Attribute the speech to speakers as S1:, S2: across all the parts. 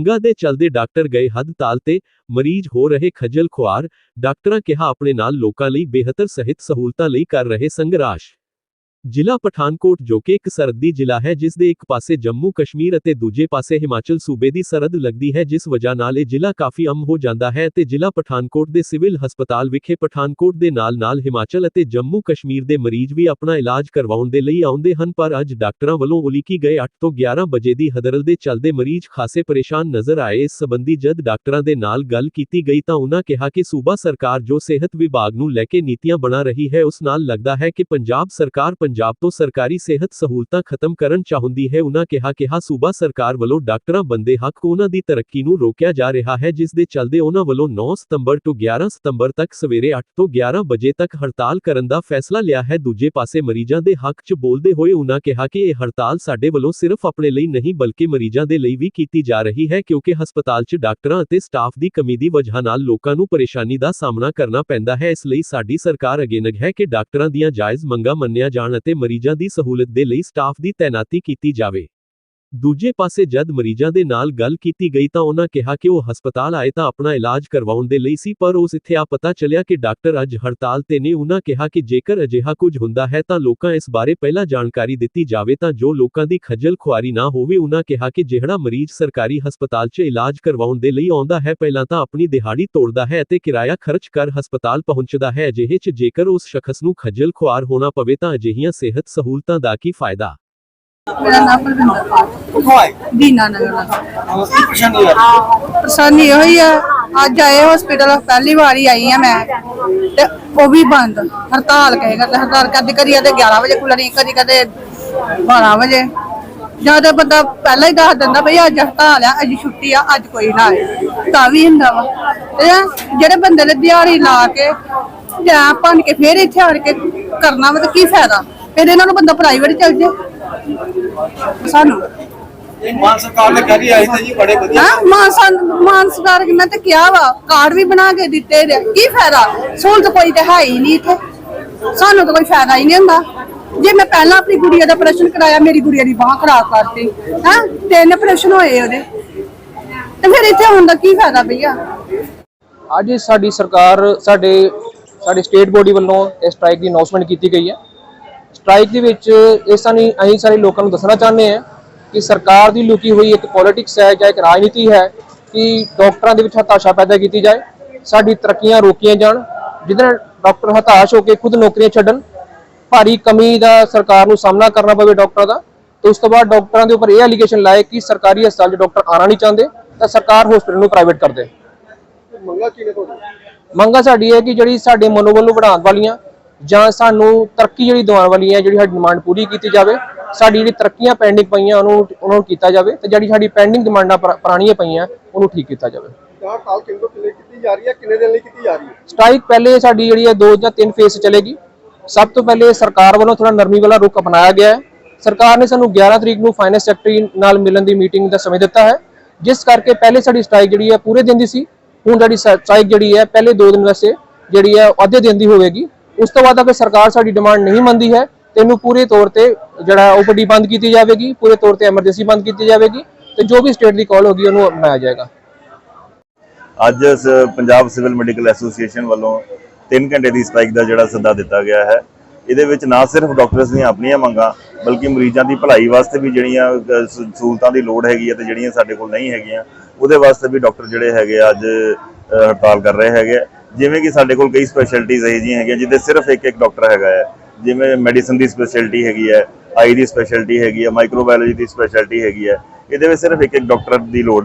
S1: ਮੰਗਾ ਦੇ ਚਲਦੇ ਡਾਕਟਰ ਗਏ ਹਸਪਤਾਲ ਤੇ ਮਰੀਜ਼ ਹੋ ਰਹੇ ਖੱਜਲ ਖੁਆਰ, ਡਾਕਟਰਾਂ ਕਿਹਾ ਆਪਣੇ ਨਾਲ ਲੋਕਾਂ ਲਈ ਬਿਹਤਰ ਸਿਹਤ ਸਹੂਲਤਾਂ ਲਈ ਕਰ ਰਹੇ ਸੰਘਰਸ਼। ਜ਼ਿਲ੍ਹਾ ਪਠਾਨਕੋਟ, ਜੋ ਕਿ ਇੱਕ ਸਰਹੱਦੀ ਜ਼ਿਲ੍ਹਾ ਹੈ, ਜਿਸ ਦੇ ਇੱਕ ਪਾਸੇ ਜੰਮੂ, ਕਸ਼ਮੀਰ ਅਤੇ ਦੂਜੇ ਪਾਸੇ ਹਿਮਾਚਲ ਸੂਬੇ ਦੀ ਸਰਹੱਦ ਲੱਗਦੀ ਹੈ, ਜਿਸ ਵਜ੍ਹਾ ਨਾਲ ਇਹ ਜ਼ਿਲ੍ਹਾ ਕਾਫੀ ਅਮ ਹੋ ਜਾਂਦਾ ਹੈ ਤੇ ਜ਼ਿਲ੍ਹਾ ਪਠਾਨਕੋਟ ਦੇ ਸਿਵਲ ਹਸਪਤਾਲ ਵਿਖੇ ਪਠਾਨਕੋਟ ਦੇ ਨਾਲ-ਨਾਲ ਹਿਮਾਚਲ ਅਤੇ ਜੰਮੂ ਕਸ਼ਮੀਰ ਦੇ ਮਰੀਜ਼ ਵੀ ਆਪਣਾ ਇਲਾਜ ਕਰਵਾਉਣ ਦੇ ਲਈ ਆਉਂਦੇ ਹਨ, ਪਰ ਅੱਜ ਡਾਕਟਰਾਂ ਵੱਲੋਂ ਉਲੀਕੀ ਗਏ 8 ਤੋਂ 11 ਵਜੇ ਦੀ ਹਦਰਲ ਦੇ ਚੱਲਦੇ ਮਰੀਜ਼ ਖਾਸੇ ਪਰੇਸ਼ਾਨ ਨਜ਼ਰ ਆਏ। ਇਸ ਸੰਬੰਧੀ ਜਦ ਡਾਕਟਰਾਂ ਦੇ ਨਾਲ ਗੱਲ ਕੀਤੀ ਗਈ ਤਾਂ ਉਹਨਾਂ ਕਿਹਾ ਕਿ ਸੂਬਾ ਸਰਕਾਰ ਜੋ ਸਿਹਤ ਵਿਭਾਗ ਨੂੰ ਲੈ ਕੇ ਨੀਤੀਆਂ ਬਣਾ ਰਹੀ ਹੈ, ਉਸ ਨਾਲ ਲੱਗਦਾ ਹੈ ਕਿ ਪੰਜਾਬ ਸਰਕਾਰ ਪੰਜਾਬ ਤੋਂ ਸਰਕਾਰੀ ਸਿਹਤ ਸਹੂਲਤਾਂ ਖਤਮ ਕਰਨ ਚਾਹੁੰਦੀ ਹੈ ਉਹਨਾਂ ਕਿਹਾ ਕਿਹਾ ਸੂਬਾ ਸਰਕਾਰ ਵੱਲੋਂ ਡਾਕਟਰਾਂ ਬੰਦੇ ਹੱਕ ਉਹਨਾਂ ਦੀ ਤਰੱਕੀ ਨੂੰ ਰੋਕਿਆ ਜਾ ਰਿਹਾ ਹੈ, ਜਿਸ ਦੇ ਚੱਲਦੇ ਉਹਨਾਂ ਵੱਲੋਂ 9 ਸਤੰਬਰ ਤੋਂ 11 ਸਤੰਬਰ ਤੱਕ ਸਵੇਰੇ 8 ਤੋਂ 11 ਵਜੇ ਤੱਕ ਹੜਤਾਲ ਕਰਨ ਦਾ ਫੈਸਲਾ ਲਿਆ ਹੈ। ਦੂਜੇ ਪਾਸੇ ਮਰੀਜ਼ਾਂ ਦੇ ਹੱਕ 'ਚ ਬੋਲਦੇ ਹੋਏ ਉਹਨਾਂ ਕਿਹਾ ਕਿ ਇਹ ਹੜਤਾਲ ਸਾਡੇ ਵੱਲੋਂ ਸਿਰਫ ਆਪਣੇ ਲਈ ਨਹੀਂ, ਬਲਕਿ ਮਰੀਜ਼ਾਂ ਦੇ ਲਈ ਵੀ ਕੀਤੀ ਜਾ ਰਹੀ ਹੈ, ਕਿਉਂਕਿ ਹਸਪਤਾਲ 'ਚ ਡਾਕਟਰਾਂ ਅਤੇ ਸਟਾਫ ਦੀ ਕਮੀ ਦੀ ਵਜ੍ਹਾ ਨਾਲ ਲੋਕਾਂ ਨੂੰ ਪਰੇਸ਼ਾਨੀ ਦਾ ਸਾਹਮਣਾ ਕਰਨਾ ਪੈਂਦਾ ਹੈ। ਇਸ ਲਈ ਸਾਡੀ ਸਰਕਾਰ ਅਗੇਨਗ ਹੈ ਕਿ ਡਾਕਟਰਾਂ ਦੀਆਂ ਜਾਇਜ਼ ਮੰਗਾਂ ਮੰਨਿਆ ਜਾਣ ਅਤੇ ਮਰੀਜ਼ਾਂ ਦੀ ਸਹੂਲਤ ਦੇ ਲਈ ਸਟਾਫ ਦੀ ਤੈਨਾਤੀ ਕੀਤੀ ਜਾਵੇ। ਦੂਜੇ ਪਾਸੇ ਜਦ ਮਰੀਜ਼ਾਂ ਦੇ ਨਾਲ ਗੱਲ ਕੀਤੀ ਗਈ ਤਾਂ ਉਹਨਾਂ ਕਿਹਾ ਕਿ ਉਹ ਹਸਪਤਾਲ ਆਏ ਤਾਂ ਆਪਣਾ ਇਲਾਜ ਕਰਵਾਉਣ ਦੇ ਲਈ ਸੀ, ਪਰ ਉਸ ਇੱਥੇ ਆ ਪਤਾ ਚੱਲਿਆ ਕਿ ਡਾਕਟਰ ਅੱਜ ਹੜਤਾਲ ਤੇ ਨੇ ਉਹਨਾਂ ਕਿਹਾ ਕਿ ਜੇਕਰ ਅਜਿਹਾ ਕੁਝ ਹੁੰਦਾ ਹੈ ਤਾਂ ਲੋਕਾਂ ਇਸ ਬਾਰੇ ਪਹਿਲਾਂ ਜਾਣਕਾਰੀ ਦਿੱਤੀ ਜਾਵੇ ਤਾਂ ਜੋ ਲੋਕਾਂ ਦੀ ਖੱਜਲ ਖੁਆਰੀ ਨਾ ਹੋਵੇ। ਉਹਨਾਂ ਕਿਹਾ ਕਿ ਜਿਹੜਾ ਮਰੀਜ਼ ਸਰਕਾਰੀ ਹਸਪਤਾਲ 'ਚ ਇਲਾਜ ਕਰਵਾਉਣ ਦੇ ਲਈ ਆਉਂਦਾ ਹੈ ਪਹਿਲਾਂ ਤਾਂ ਆਪਣੀ ਦਿਹਾੜੀ ਤੋੜਦਾ ਹੈ ਅਤੇ ਕਿਰਾਇਆ ਖਰਚ ਕਰ ਹਸਪਤਾਲ ਪਹੁੰਚਦਾ ਹੈ ਅਜਿਹੇ 'ਚ ਜੇਕਰ ਉਸ ਸ਼ਖਸ ਨੂੰ ਖੱਜਲ ਖੁਆਰ ਹੋਣਾ ਪਵੇ ਤਾਂ ਅਜਿਹੀਆਂ ਸਿਹਤ ਸਹੂਲਤਾਂ ਦਾ ਕੀ ਫਾਇਦਾ।
S2: ਮੇਰਾ ਨਾਮ ਬਲਵਿੰਦਰ ਕੌਰ।
S3: ਕਿੱਥੋਂ ਆਏ?
S2: ਦੀਨਾ ਨਗਰ ਦਾ।
S3: ਹਾਂ, ਕੀ ਪਰੇਸ਼ਾਨੀ ਆ?
S2: ਪਰੇਸ਼ਾਨੀ ਇਹੋ ਹੀ ਆ ਅੱਜ ਆਏ ਹਸਪੀਟਲ ਪਹਿਲੀ ਵਾਰੀ ਆਈ ਆ ਮੈਂ। ਤੇ ਉਹ ਵੀ ਬੰਦ ਹੜਤਾਲ ਕਦੀ ਕਦੀ ਤੇ 11 ਵਜੇ ਖੁੱਲਣੀ ਕਦੀ ਕਦੇ 12 ਵਜੇ। ਜਦ ਬੰਦਾ ਪਹਿਲਾਂ ਹੀ ਦੱਸ ਦਿੰਦਾ ਅੱਜ ਹੜਤਾਲ ਆ ਅੱਜ ਛੁੱਟੀ ਆ ਅੱਜ ਕੋਈ ਨਾ ਆਏ। ਤਾਂ ਵੀ ਹੁੰਦਾ ਵਾ। ਤੇ ਜਿਹੜੇ ਬੰਦੇ ਨੇ ਦਿਹਾੜੀ ਲਾ ਕੇ ਜਾਂ ਭੰਨ ਕੇ ਫੇਰ ਇੱਥੇ ਆਣ ਕੇ ਕਰਨਾ ਵਾ ਤਾਂ ਕੀ ਫਾਇਦਾ? ਫਿਰ ਇਹਨਾਂ ਨੂੰ ਬੰਦਾ ਪ੍ਰਾਈਵੇਟ ਚੱਲ ਜੇ ਸਾਨੂੰ।
S3: ਮਾਨ ਸਰਕਾਰ ਨੇ ਕਹੀ ਆਈ ਤਾਂ ਜੀ ਬੜੇ ਵਧੀਆ।
S2: ਹਾਂ ਮਾਨ ਮਾਨ ਸਰਕਾਰ ਨੇ ਤੇ ਕਿਹਾ ਵਾ ਕਾਰਡ ਵੀ ਬਣਾ ਕੇ ਦਿੱਤੇ ਨੇ। ਕੀ ਫਾਇਦਾ? ਸਹੂਲਤ ਕੋਈ ਤੇ ਹੈ ਹੀ ਨਹੀਂ ਇੱਥੇ। ਸਾਨੂੰ ਤਾਂ ਕੋਈ ਫਾਇਦਾ ਹੀ ਨਹੀਂ ਹੁੰਦਾ। ਜੇ ਮੈਂ ਪਹਿਲਾਂ ਆਪਣੀ ਗੁੜੀਆ ਦਾ ਆਪਰੇਸ਼ਨ ਕਰਾਇਆ ਮੇਰੀ ਗੁੜੀਆ ਦੀ ਬਾਹ ਖਰਾਬ ਕਰਤੀ। ਹਾਂ? ਤਿੰਨ ਆਪਰੇਸ਼ਨ ਹੋਏ ਉਹਦੇ। ਤੇ ਫਿਰ ਇੱਥੇ ਹੁਣ ਦਾ ਕੀ ਫਾਇਦਾ ਭਈਆ?
S4: ਅੱਜ ਸਾਡੀ ਸਰਕਾਰ ਸਾਡੇ ਸਾਡੇ ਸਟੇਟ ਬੋਡੀ ਵੱਲੋਂ ਇਸ ਸਟ੍ਰਾਈਕ ਦੀ ਅਨਾਉਂਸਮੈਂਟ ਕੀਤੀ ਗਈ ਹੈ। ਸਟ੍ਰਾਈਕ ਦੇ ਵਿੱਚ ਇਸ ਨਹੀਂ ਅਸੀਂ ਸਾਰੇ ਲੋਕਾਂ ਨੂੰ ਦੱਸਣਾ ਚਾਹੁੰਦੇ ਹਾਂ ਕਿ ਸਰਕਾਰ ਦੀ ਲੁਕੀ ਹੋਈ ਇੱਕ ਪੋਲਿਟਿਕਸ ਹੈ ਜਾਂ ਇੱਕ ਰਾਜਨੀਤੀ ਹੈ ਕਿ ਡਾਕਟਰਾਂ ਦੇ ਵਿੱਚ ਹਤਾਸ਼ਾ ਪੈਦਾ ਕੀਤੀ ਜਾਏ ਸਾਡੀ ਤਰੱਕੀਆਂ ਰੋਕੀਆਂ ਜਾਣ ਜਿਹਦੇ ਨਾਲ ਡਾਕਟਰ ਹਤਾਸ਼ ਹੋ ਕੇ ਖੁਦ ਨੌਕਰੀਆਂ ਛੱਡਣ ਭਾਰੀ ਕਮੀ ਦਾ ਸਰਕਾਰ ਨੂੰ ਸਾਹਮਣਾ ਕਰਨਾ ਪਵੇ ਡਾਕਟਰਾਂ ਦਾ। ਤੇ ਉਸ ਤੋਂ ਬਾਅਦ ਡਾਕਟਰਾਂ ਦੇ ਉੱਪਰ ਇਹ ਐਲੀਗੇਸ਼ਨ ਲਾਏ ਕਿ ਸਰਕਾਰੀ ਹਸਪਤਾਲ 'ਚ ਡਾਕਟਰ ਆਣਾ ਨਹੀਂ ਚਾਹੁੰਦੇ ਤਾਂ ਸਰਕਾਰ ਹਸਪਤਾਲ ਨੂੰ ਪ੍ਰਾਈਵੇਟ ਕਰ ਦੇ।
S3: ਮੰਗਾ ਕੀ ਨੇ ਤੁਹਾਡੀ
S4: ਮੰਗਾਂ ਸਾਡੀ ਹੈ ਕਿ ਜਿਹੜੀ ਸਾਡੇ ਮਨੋਬਲ ਨੂੰ ਵਧਾਉਣ ਵਾਲੀਆਂ ਜਾਂ ਸਾਨੂੰ ਤਰੱਕੀ ਜਿਹੜੀ ਦਿਵਾਉਣ ਵਾਲੀਆਂ ਜਿਹੜੀ ਸਾਡੀ ਡਿਮਾਂਡ ਪੂਰੀ ਕੀਤੀ ਜਾਵੇ ਸਾਡੀ ਜਿਹੜੀ ਤਰੱਕੀਆਂ ਪੈਂਡਿੰਗ ਪਈਆਂ ਉਹਨੂੰ ਉਹਨਾਂ ਨੂੰ ਕੀਤਾ ਜਾਵੇ ਤੇ ਜਿਹੜੀ ਸਾਡੀ ਪੈਂਡਿੰਗ ਡਿਮਾਂਡਾਂ ਪੁਰਾ- ਪੁਰਾਣੀਆਂ ਪਈਆਂ ਉਹਨੂੰ ਠੀਕ ਕੀਤਾ ਜਾਵੇ।
S3: ਤਾਂ ਕਾਲ ਕਿੰਨੇ ਤੋਂ ਕਿੰਨੇ ਕੀਤੀ ਜਾ ਰਹੀ ਹੈ ਕਿੰਨੇ ਦਿਨ ਲਈ ਕੀਤੀ ਜਾ ਰਹੀ ਹੈ?
S4: ਸਟ੍ਰਾਈਕ ਪਹਿਲੇ ਸਾਡੀ ਜਿਹੜੀ ਹੈ ਦੋ ਜਾਂ ਤਿੰਨ ਫੇਸ ਚੱਲੇਗੀ। ਸਭ ਤੋਂ ਪਹਿਲੇ ਸਰਕਾਰ ਵੱਲੋਂ ਥੋੜਾ ਨਰਮੀ ਵਾਲਾ ਰੁਖ ਅਪਣਾਇਆ ਗਿਆ ਹੈ। ਸਰਕਾਰ ਨੇ ਸਾਨੂੰ 11 ਤਰੀਕ ਨੂੰ ਫਾਈਨੈਂਸ ਸੈਕਟਰੀ ਨਾਲ ਮਿਲਣ ਦੀ ਮੀਟਿੰਗ ਦਾ ਸਮੇਂ ਦਿੱਤਾ ਹੈ। ਜਿਸ ਕਰਕੇ ਪਹਿਲੇ ਸਾਡੀ ਸਟ੍ਰਾਈਕ ਜਿਹੜੀ ਹੈ ਪੂਰੇ ਦਿਨ ਦੀ ਸੀ। ਹੁਣ ਸਾਡੀ ਸਟ੍ਰਾਈਕ ਜਿਹੜੀ ਹੈ ਪਹਿਲੇ ਦੋ ਦਿਨ ਵਾਸਤੇ ਜਿਹੜੀ ਹੈ ਅੱਧੇ ਦਿਨ ਦੀ ਹੋਵੇਗੀ। ਉਸ ਤੋਂ ਬਾਅਦ ਅਗਰ ਸਰਕਾਰ ਸਾਡੀ ਡਿਮਾਂਡ ਨਹੀਂ ਮੰਨਦੀ ਹੈ ਤੇ ਇਹਨੂੰ ਪੂਰੇ ਤੌਰ ਤੇ ਜਿਹੜਾ ਓਪੀਡੀ ਬੰਦ ਕੀਤੀ ਜਾਵੇਗੀ, ਪੂਰੇ ਤੌਰ ਤੇ ਐਮਰਜੈਂਸੀ ਬੰਦ ਕੀਤੀ ਜਾਵੇਗੀ ਤੇ ਜੋ ਵੀ ਸਟੇਟ ਦੀ ਕਾਲ ਹੋਗੀ ਉਹਨੂੰ ਅਪਣਾਇਆ ਜਾਏਗਾ।
S5: ਅੱਜ ਪੰਜਾਬ ਸਿਵਲ ਮੈਡੀਕਲ ਐਸੋਸੀਏਸ਼ਨ ਵੱਲੋਂ 3 ਘੰਟੇ ਦੀ ਸਟ੍ਰਾਈਕ ਦਾ ਜਿਹੜਾ ਸੱਦਾ ਦਿੱਤਾ ਗਿਆ ਹੈ। ਇਹਦੇ ਵਿੱਚ ਨਾ ਸਿਰਫ ਡਾਕਟਰਸ ਦੀਆਂ ਆਪਣੀਆਂ ਮੰਗਾਂ, ਬਲਕਿ ਮਰੀਜ਼ਾਂ ਦੀ ਭਲਾਈ ਵਾਸਤੇ ਵੀ ਜਿਹੜੀਆਂ ਸਹੂਲਤਾਂ ਦੀ ਲੋੜ ਹੈਗੀ ਹੈ ਤੇ ਜਿਹੜੀਆਂ ਸਾਡੇ ਕੋਲ ਨਹੀਂ ਹੈਗੀਆਂ, ਉਹਦੇ ਵਾਸਤੇ ਵੀ ਡਾਕਟਰ ਜਿਹੜੇ ਹੈਗੇ ਆ ਅੱਜ ਹੜਤਾਲ ਕਰ ਰਹੇ ਹੈਗੇ ਜਿਵੇਂ ਕਿ ਸਾਡੇ ਕੋਲ ਕਈ ਸਪੈਸ਼ਲਟੀਜ਼ ਇਹੋ ਜਿਹੀਆਂ ਹੈਗੀਆਂ ਜਿਹਦੇ ਸਿਰਫ ਇੱਕ ਇੱਕ ਡਾਕਟਰ ਹੈਗਾ ਹੈ। ਜਿਵੇਂ ਮੈਡੀਸਨ ਦੀ ਸਪੈਸ਼ਲਟੀ ਹੈਗੀ ਹੈ ਆਈ ਦੀ ਸਪੈਸ਼ਲਟੀ ਹੈਗੀ ਹੈ ਮਾਈਕਰੋਬਾਇਓਲੋਜੀ ਦੀ ਸਪੈਸ਼ਲਟੀ ਹੈਗੀ ਹੈ। ਇਹਦੇ ਵਿੱਚ ਸਿਰਫ ਇੱਕ ਇੱਕ ਡਾਕਟਰ ਦੀ ਲੋੜ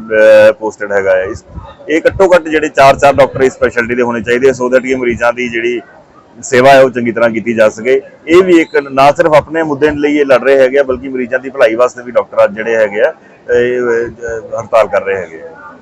S5: ਪੋਸਟਡ ਹੈਗਾ ਹੈ। ਇਸ ਇਹ ਘੱਟੋ ਘੱਟ ਜਿਹੜੇ 4-4 ਡਾਕਟਰ ਇਸ ਸਪੈਸ਼ਲਟੀ ਦੇ ਹੋਣੇ ਚਾਹੀਦੇ ਸੋ ਦੈਟ ਕਿ ਮਰੀਜ਼ਾਂ ਦੀ ਜਿਹੜੀ ਸੇਵਾ ਹੈ ਉਹ ਚੰਗੀ ਤਰ੍ਹਾਂ ਕੀਤੀ ਜਾ ਸਕੇ। ਇਹ ਵੀ ਇੱਕ ਨਾ ਸਿਰਫ ਆਪਣੇ ਮੁੱਦੇ ਲਈ ਇਹ ਲੜ ਰਹੇ ਹੈਗੇ ਆ, ਬਲਕਿ ਮਰੀਜ਼ਾਂ ਦੀ ਭਲਾਈ ਵਾਸਤੇ ਵੀ ਡਾਕਟਰ ਅੱਜ ਜਿਹੜੇ ਹੈਗੇ ਆ ਇਹ, ਹੜਤਾਲ ਕਰ ਰਹੇ ਹੈਗੇ ਆ।